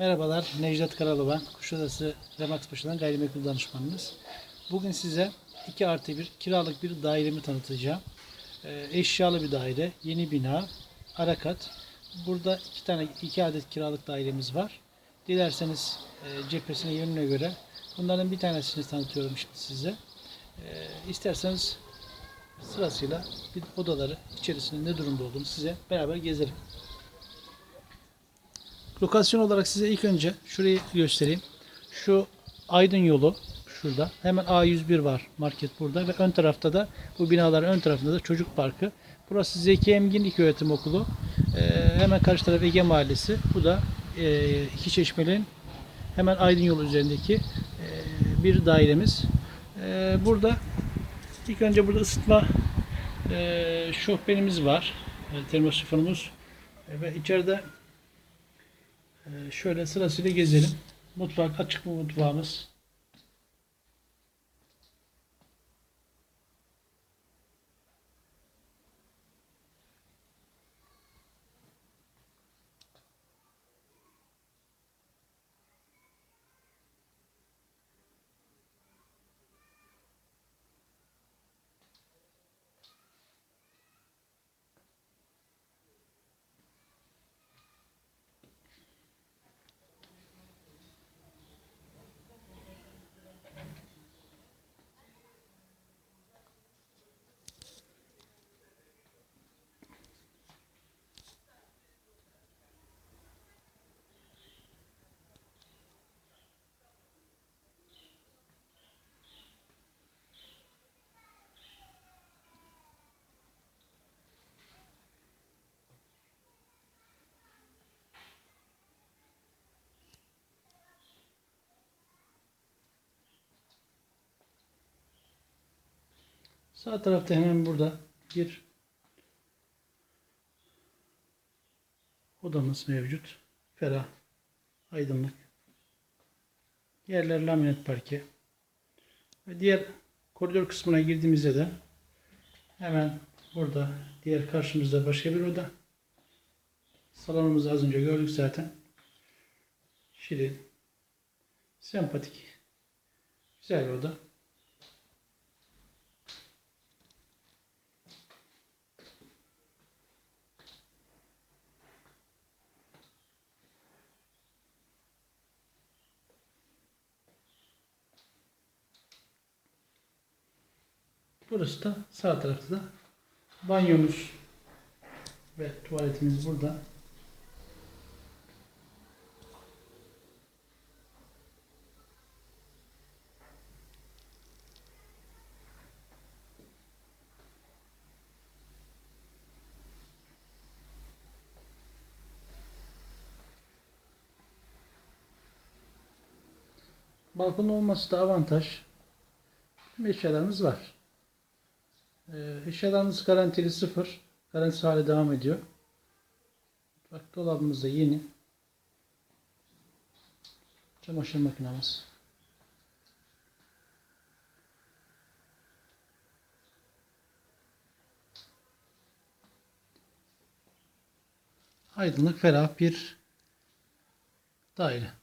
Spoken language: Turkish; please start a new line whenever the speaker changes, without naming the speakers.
Merhabalar, Necdet Karalı ben. Kuşadası Remax Paşa'dan gayrimenkul danışmanınız. Bugün size 2 artı 1 kiralık bir dairemi tanıtacağım. Ee, eşyalı bir daire, yeni bina, arakat. Burada iki tane, iki adet kiralık dairemiz var. Dilerseniz e, cephesine yönüne göre bunların bir tanesini tanıtıyorum şimdi size. Ee, isterseniz sırasıyla bir odaları içerisinde ne durumda olduğunu size beraber gezelim. Lokasyon olarak size ilk önce şurayı göstereyim. Şu Aydın yolu şurada. Hemen A101 var market burada ve ön tarafta da bu binaların ön tarafında da çocuk parkı. Burası Zeki Emgin İlköğretim Okulu. Ee, hemen karşı taraf Ege Mahallesi. Bu da e, iki çeşmelerin hemen Aydın yolu üzerindeki e, bir dairemiz. E, burada ilk önce burada ısıtma e, şofbenimiz var. E, termosifonumuz. E, ve içeride şöyle sırasıyla gezelim. Mutfak açık mı mutfağımız? Sağ tarafta hemen burada bir odamız mevcut. Ferah, aydınlık. Yerler laminat parke. Ve diğer koridor kısmına girdiğimizde de hemen burada diğer karşımızda başka bir oda. Salonumuzu az önce gördük zaten. Şirin, sempatik, güzel bir oda. Burası da sağ tarafta da banyomuz ve tuvaletimiz burada. Balkon olması da avantaj. Tüm var. Ee, eşyalarımız garantili sıfır. Garantisi hali devam ediyor. Bak dolabımız da yeni. Çamaşır makinamız. Aydınlık ferah bir daire.